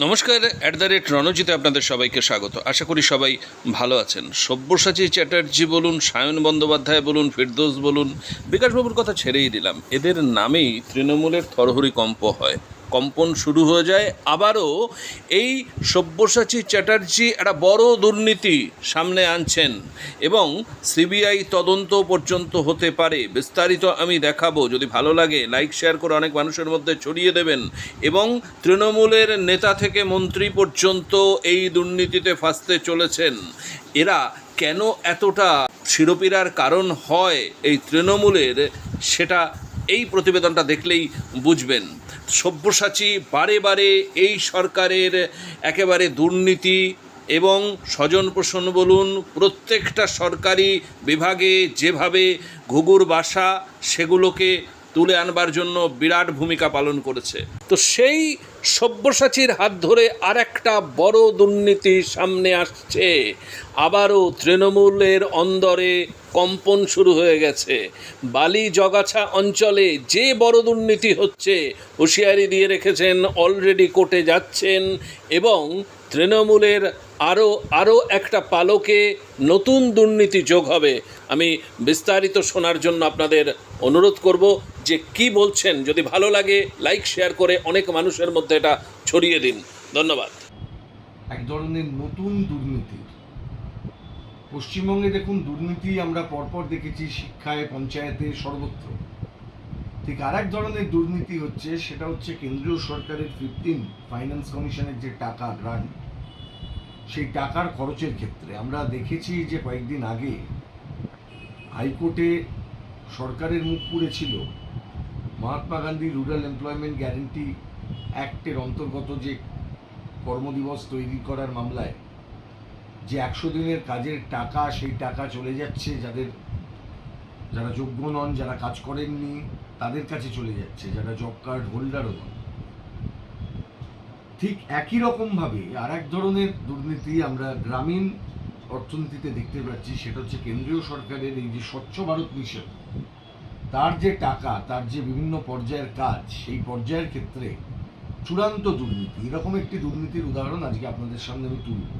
নমস্কার at the rate রণজিতে আপনাদের সবাইকে স্বাগত। আশা করি সবাই ভালো আছেন। সব্যসাচী চ্যাটার্জি বলুন, সায়ন বন্দ্যোপাধ্যায় বলুন, ফিরদোস বলুন, বিকাশবাবুর কথা ছেড়েই দিলাম। এদের নামেই তৃণমূলের থরহরি কম্প হয়। কম্পন শুরু হয়ে যায়। আবারও এই সব্যসাচী চ্যাটার্জি একটা বড় দুর্নীতি সামনে আনছেন এবং সিবিআই তদন্ত পর্যন্ত হতে পারে। বিস্তারিত আমি দেখাবো। যদি ভালো লাগে, লাইক, শেয়ার করে অনেক মানুষের মধ্যে ছড়িয়ে দেবেন এবং তৃণমূলের নেতা থেকে মন্ত্রী পর্যন্ত এই দুর্নীতিতে ফাঁসতে চলেছেন। এরা কেন এতটা শিরোপীড়ার কারণ হয় এই তৃণমূলের, সেটা এই প্রতিবেদনটা দেখলেই বুঝবেন। সব্যসাচী বারে বারে এই সরকারের একেবারে দুর্নীতি এবং স্বজন পোষণ বলুন, প্রত্যেকটা সরকারি বিভাগে যেভাবে ঘুঘুর বাসা, সেগুলোকে তুলে আনবার জন্য বিরাট ভূমিকা পালন করেছে। তো সেই সব্যসাচীর হাত ধরে আর একটা বড় দুর্নীতি সামনে আসছে। আবারও তৃণমূলের অন্দরে কম্পন শুরু হয়ে গেছে। বালি জগাছা অঞ্চলে যে বড় দুর্নীতি হচ্ছে, হুঁশিয়ারি দিয়ে রেখেছেন, অলরেডি কোর্টে যাচ্ছেন এবং তৃণমূলের আরও আরও একটা পালকে নতুন দুর্নীতি যোগ হবে। আমি বিস্তারিত শোনার জন্য আপনাদের অনুরোধ করব যে কি বলছেন, যদি ভালো লাগে লাইক শেয়ার করে অনেক মানুষের মধ্যে এটা ছড়িয়ে দিন। ধন্যবাদ। এক ধরনের নতুন দুর্নীতি। পশ্চিমবঙ্গে দেখুন, দুর্নীতি আমরা পরপর দেখেছি শিক্ষায়, পঞ্চায়েতে সর্বত্র। ঠিক আর এক ধরনের দুর্নীতি হচ্ছে, সেটা হচ্ছে কেন্দ্রীয় সরকারের ফিফটিন ফাইন্যান্স কমিশনের যে টাকা গ্রান্ট সেই টাকার খরচের ক্ষেত্রে। আমরা দেখেছি যে কয়েকদিন আগে হাইকোর্টে সরকারের মুখ পুড়েছিল Mahatma Gandhi rural employment guarantee অ্যাক্টের অন্তর্গত যে কর্মদিবস তৈরি করার মামলায় যে একশো দিনের কাজের টাকা, সেই টাকা চলে যাচ্ছে যাদের, যারা যোগ্য নন, যারা কাজ করেননি, তাদের কাছে চলে যাচ্ছে, যারা জব কার্ড হোল্ডারও নন। ঠিক একই রকমভাবে আর এক ধরনের দুর্নীতি আমরা গ্রামীণ অর্থনীতিতে দেখতে পাচ্ছি, সেটা হচ্ছে কেন্দ্রীয় সরকারের এই যে স্বচ্ছ ভারত মিশন, তার যে টাকা, তার যে বিভিন্ন পর্যায়ের কাজ, সেই পর্যায়ের ক্ষেত্রে চূড়ান্ত দুর্নীতি, এরকম একটি দুর্নীতির উদাহরণ আজকে আপনাদের সামনে আমি তুলব।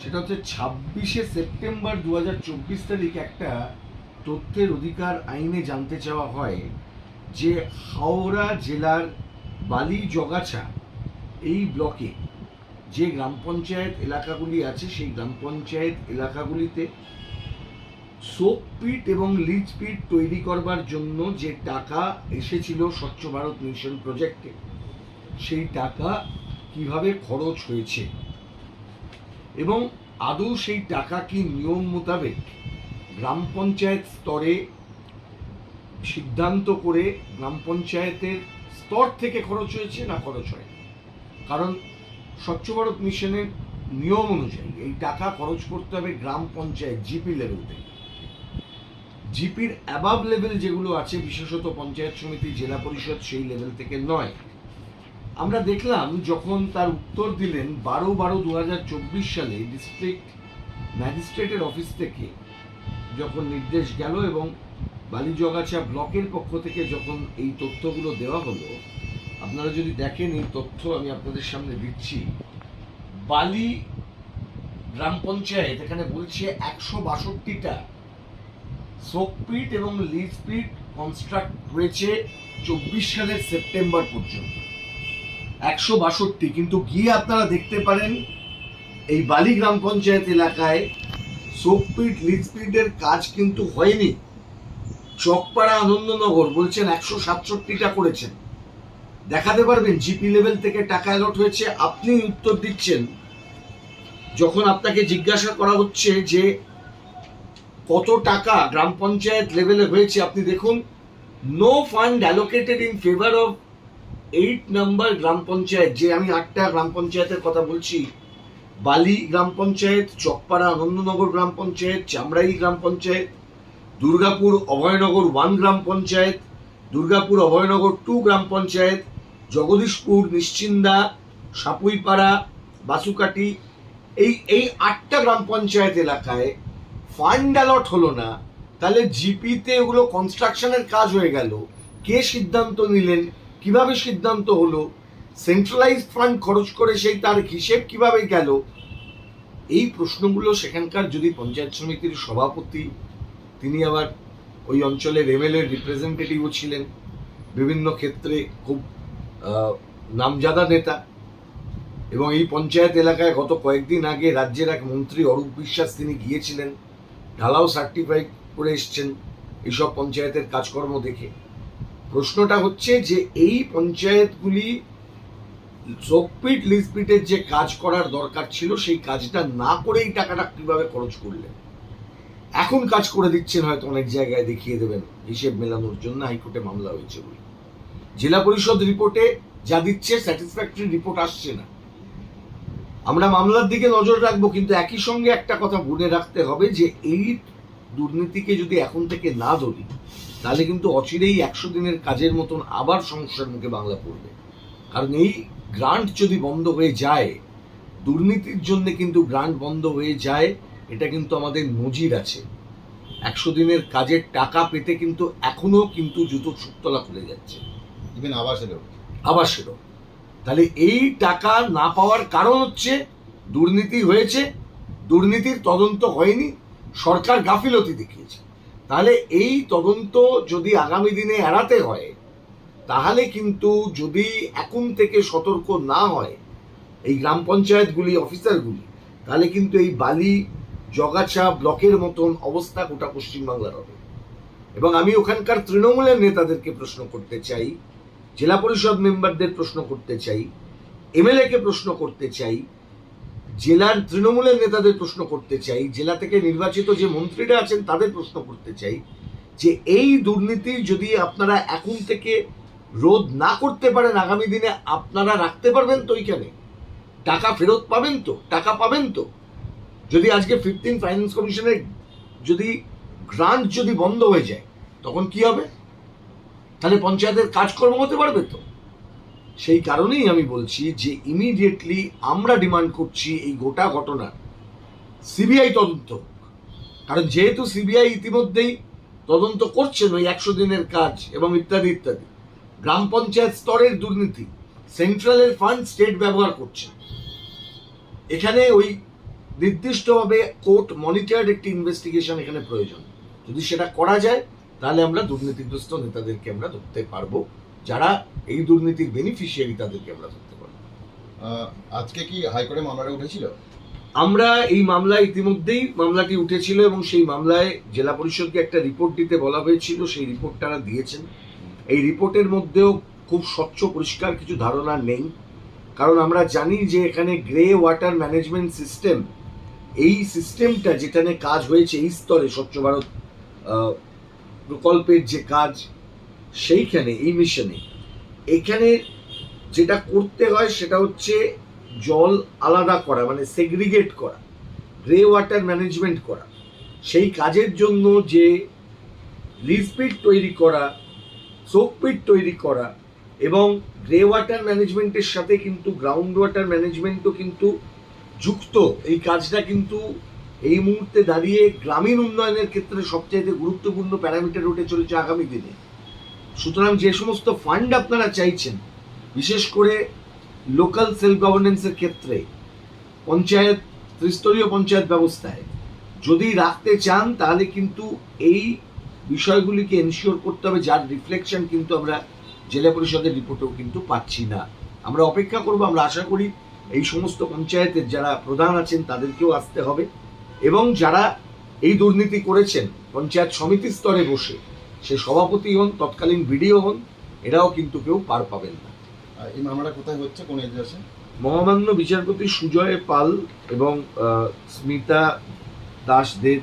সেটা হচ্ছে ছাব্বিশে সেপ্টেম্বর দু হাজার চব্বিশ তারিখ একটা তথ্যের অধিকার আইনে জানতে চাওয়া হয় যে হাওড়া জেলার বালি জগাছা এই ব্লকে যে গ্রাম পঞ্চায়েত এলাকাগুলি আছে, সেই গ্রাম পঞ্চায়েত এলাকাগুলিতে সোপপিট এবং লিজ পিট তৈরি করবার জন্য যে টাকা এসেছিল স্বচ্ছ ভারত মিশন প্রজেক্টে সেই টাকা কীভাবে খরচ হয়েছে এবং আদৌ সেই টাকা কি নিয়ম মোতাবেক গ্রাম পঞ্চায়েত স্তরে সিদ্ধান্ত করে গ্রাম পঞ্চায়েতের স্তর থেকে খরচ হয়েছে না খরচ হয় কারণ স্বচ্ছ ভারত মিশনের নিয়ম অনুযায়ী এই টাকা খরচ করতে হবে গ্রাম পঞ্চায়েত জিপি লেভেল থেকে জিপির অ্যাবাভ লেভেল যেগুলো আছে, বিশেষত পঞ্চায়েত সমিতি, জেলা পরিষদ, সেই লেভেল থেকে নয়। আমরা দেখলাম যখন তার উত্তর দিলেন বারো বারো দু সালে ডিস্ট্রিক্ট ম্যাজিস্ট্রেটের অফিস থেকে, যখন নির্দেশ গেল এবং বালিজগাছা ব্লকের পক্ষ থেকে যখন এই তথ্যগুলো দেওয়া হলো আপনারা যদি দেখেন এই তথ্য আমি আপনাদের সামনে দিচ্ছি, বালি গ্রাম পঞ্চায়েত এখানে বলছে একশো বাষট্টিটা সোকপিট এবং লিজ পিট কনস্ট্রাক্ট হয়েছে চব্বিশ সালের সেপ্টেম্বর পর্যন্ত। একশো বাষট্টি, কিন্তু গিয়ে আপনারা দেখতে পারেন, এই বালি গ্রাম পঞ্চায়েত এলাকায় সোকপিট লিজপিটের কাজ কিন্তু হয়নি। চকপাড়া আনন্দনগর বলছেন একশো সাতষট্টিটা করেছেন। দেখাতে পারবেন জিপি লেভেল থেকে টাকা অ্যালট হয়েছে। আপনি উত্তর দিচ্ছেন। যখন আপনাকে জিজ্ঞাসা করা হচ্ছে যে কত টাকা গ্রাম পঞ্চায়েত লেভেলে হয়েছে, আপনি দেখুন no fund allocated in favour of eight number গ্রাম পঞ্চায়েত, যে আমি আটটা গ্রাম পঞ্চায়েতের কথা বলছি, বালি গ্রাম পঞ্চায়েত, চকপাড়া আনন্দনগর গ্রাম পঞ্চায়েত, চামড়াই গ্রাম পঞ্চায়েত, দুর্গাপুর অভয়নগর ওয়ান গ্রাম পঞ্চায়েত, দুর্গাপুর অভয়নগর টু গ্রাম পঞ্চায়েত জগদীশপুর, নিশ্চিন্দা, সাপুইপাড়া, বাসুকাটি, এই এই আটটা গ্রাম পঞ্চায়েত এলাকায় ফান্ড অ্যালট হলো না। তাহলে জিপিতে ওগুলো কনস্ট্রাকশনের কাজ হয়ে গেল। কে সিদ্ধান্ত নিলেন? কীভাবে সিদ্ধান্ত হলো? সেন্ট্রালাইজড ফান্ড খরচ করে সেই তার হিসেব কীভাবে গেল? এই প্রশ্নগুলো সেখানকার যদি পঞ্চায়েত সমিতির সভাপতি, তিনি আবার ওই অঞ্চলের এমএলএ রিপ্রেজেন্টেটিভও ছিলেন। বিভিন্ন ক্ষেত্রে খুব নামজাদা নেতা। এবং এই পঞ্চায়েত এলাকায় গত কয়েকদিন আগে রাজ্যের এক মন্ত্রী, অরূপ বিশ্বাস, তিনি গিয়েছিলেন, ঢালাও সার্টিফাইড করে এসছেন এইসব পঞ্চায়েতের কাজকর্ম দেখে। প্রশ্নটা হচ্ছে যে, এই পঞ্চায়েতগুলি চোখপিট লিসপিটের যে কাজ করার দরকার ছিল, সেই কাজটা না করেই টাকাটা কীভাবে খরচ করলেন? এখন কাজ করে দিচ্ছেন হয়তো অনেক জায়গায় দেখিয়ে দেবেন। হিসেব মেলানোর জন্য হাইকোর্টে মামলা হয়েছে বলে। জেলা পরিষদ রিপোর্টে যা দিচ্ছে স্যাটিসফ্যাক্টরি রিপোর্ট আসছে না। আমরা মামলার দিকে নজর রাখব, কিন্তু একই সঙ্গে একটা কথা মনে রাখতে হবে যে এই দুর্নীতিকে যদি এখন থেকে না ধরি, তাহলে কিন্তু অচিরেই একশো দিনের কাজের মতন আবার সমস্যার মুখে বাংলা পড়বে। কারণ এই গ্রান্ট যদি বন্ধ হয়ে যায়, দুর্নীতির জন্য কিন্তু গ্রান্ট বন্ধ হয়ে যায়, এটা কিন্তু আমাদের নজির আছে। একশো দিনের কাজের টাকা পেতে কিন্তু এখনও কিন্তু জুতো সুতলা খুলে যাচ্ছে। ইভেন আবাসেরও আবার সেরকম তাহলে এই টাকা না পাওয়ার কারণ হচ্ছে দুর্নীতি হয়েছে, দুর্নীতির তদন্ত হয়নি, সরকার গাফিলতি দেখিয়েছে। তাহলে এই তদন্ত যদি আগামী দিনে এড়াতে হয়, তাহলে কিন্তু যদি এখন থেকে সতর্ক না হয় এই গ্রাম পঞ্চায়েতগুলি, অফিসারগুলি, তাহলে কিন্তু এই বালি, জগাছা ব্লকের মতন অবস্থা গোটা পশ্চিমবাংলার হবে। এবং আমি ওখানকার তৃণমূলের নেতাদেরকে প্রশ্ন করতে চাই জেলা পরিষদ মেম্বারদের প্রশ্ন করতে চাই এমএলএ কে প্রশ্ন করতে চাই, জেলার তৃণমূলের নেতাদের প্রশ্ন করতে চাই, জেলা থেকে নির্বাচিত যে মন্ত্রীরা আছেন তাদের প্রশ্ন করতে চাই যে এই দুর্নীতি যদি আপনারা এখন থেকে রোধ না করতে পারেন আগামী দিনে, আপনারা রাখতে পারবেন তো এইখানে? টাকা ফেরত পাবেন তো? টাকা পাবেন তো? যদি আজকে ফিফটিন ফাইন্যান্স কমিশনের যদি গ্রান্ট যদি বন্ধ হয়ে যায়, তখন কি হবে? তাহলে পঞ্চায়েতের কাজকর্ম হতে পারবে তো? সেই কারণেই আমি বলছি যে ইমিডিয়েটলি আমরা ডিমান্ড করছি এই গোটা ঘটনার সিবিআই তদন্ত কারণ যেহেতু সিবিআই ইতিমধ্যেই তদন্ত করছেন ওই একশো দিনের কাজ এবং ইত্যাদি ইত্যাদি। গ্রাম পঞ্চায়েত স্তরের দুর্নীতি, সেন্ট্রালের ফান্ড স্টেট ব্যবহার করছে। এখানে ওই নির্দিষ্টভাবে কোর্ট মনিটর্ড একটি ইনভেস্টিগেশন এখানে প্রয়োজন। যদি সেটা করা যায় তাহলে আমরা দুর্নীতিগ্রস্ত নেতাদেরকে আমরা ধরতে পারব। যারা এই দুর্নীতির বেনিফিশিয়ারি তাদেরকে আমরা ধরতে পারব। আজকে কি হাইকোর্টে মামলাটা উঠেছিল? আমরা এই মামলায় ইতিমধ্যেই মামলাটি উঠেছিল এবং সেই মামলায় জেলা পরিষদকে একটা রিপোর্ট দিতে বলা হয়েছিল। সেই রিপোর্ট তারা দিয়েছেন। এই রিপোর্টের মধ্যেও খুব স্বচ্ছ পরিষ্কার কিছু ধারণা নেই। কারণ আমরা জানি যে এখানে গ্রে ওয়াটার ম্যানেজমেন্ট সিস্টেম এই সিস্টেমটা যেখানে কাজ হয়েছে এই স্তরে স্বচ্ছ ভারত প্রকল্পের যে কাজ, সেইখানে, এই মিশনে এখানে যেটা করতে হয় সেটা হচ্ছে জল আলাদা করা মানে সেগ্রিগেট করা গ্রে ওয়াটার ম্যানেজমেন্ট করা। সেই কাজের জন্য যে লিজপিট তৈরি করা সোকপিট তৈরি করা এবং গ্রে ওয়াটার ম্যানেজমেন্টের সাথে কিন্তু গ্রাউন্ড ওয়াটার ম্যানেজমেন্টও কিন্তু যুক্ত। এই কাজটা কিন্তু এই মুহূর্তে দাঁড়িয়ে গ্রামীণ উন্নয়নের ক্ষেত্রে সবচাইতে গুরুত্বপূর্ণ প্যারামিটার উঠে চলেছে আগামী দিনে। সুতরাং যে সমস্ত ফান্ড আপনারা চাইছেন, বিশেষ করে লোকাল সেলফ গভর্নেন্সের ক্ষেত্রে, পঞ্চায়েত, ত্রিস্তরীয় পঞ্চায়েত ব্যবস্থায়, যদি রাখতে চান, তাহলে কিন্তু এই বিষয়গুলিকে এনশিওর করতে হবে, যার রিফ্লেকশন কিন্তু আমরা জেলা পরিষদের রিপোর্টেও কিন্তু পাচ্ছি না। আমরা অপেক্ষা করব, আমরা আশা করি এই সমস্ত পঞ্চায়েতের যারা প্রধান আছেন, তাদেরকেও আসতে হবে। এবং যারা এই দুর্নীতি করেছেন পঞ্চায়েত সমিতি স্তরে বসে সে সভাপতি হন তৎকালীন বিডিও হন এরাও কিন্তু কেউ পার পাবেন না। এই মামলাটা কোথায় হচ্ছে কোন এজলাসে? মহামান্য বিচারপতি সুজয় পাল এবং স্মিতা দাস দাসদের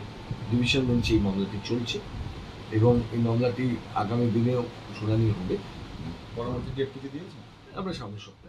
ডিভিশন বেঞ্চে এই মামলাটি চলছে এবং এই মামলাটি আগামী দিনেও শুনানি হবে। পরবর্তী ডেট কিছু দিয়েছে আমরা সামনের সপ্তাহে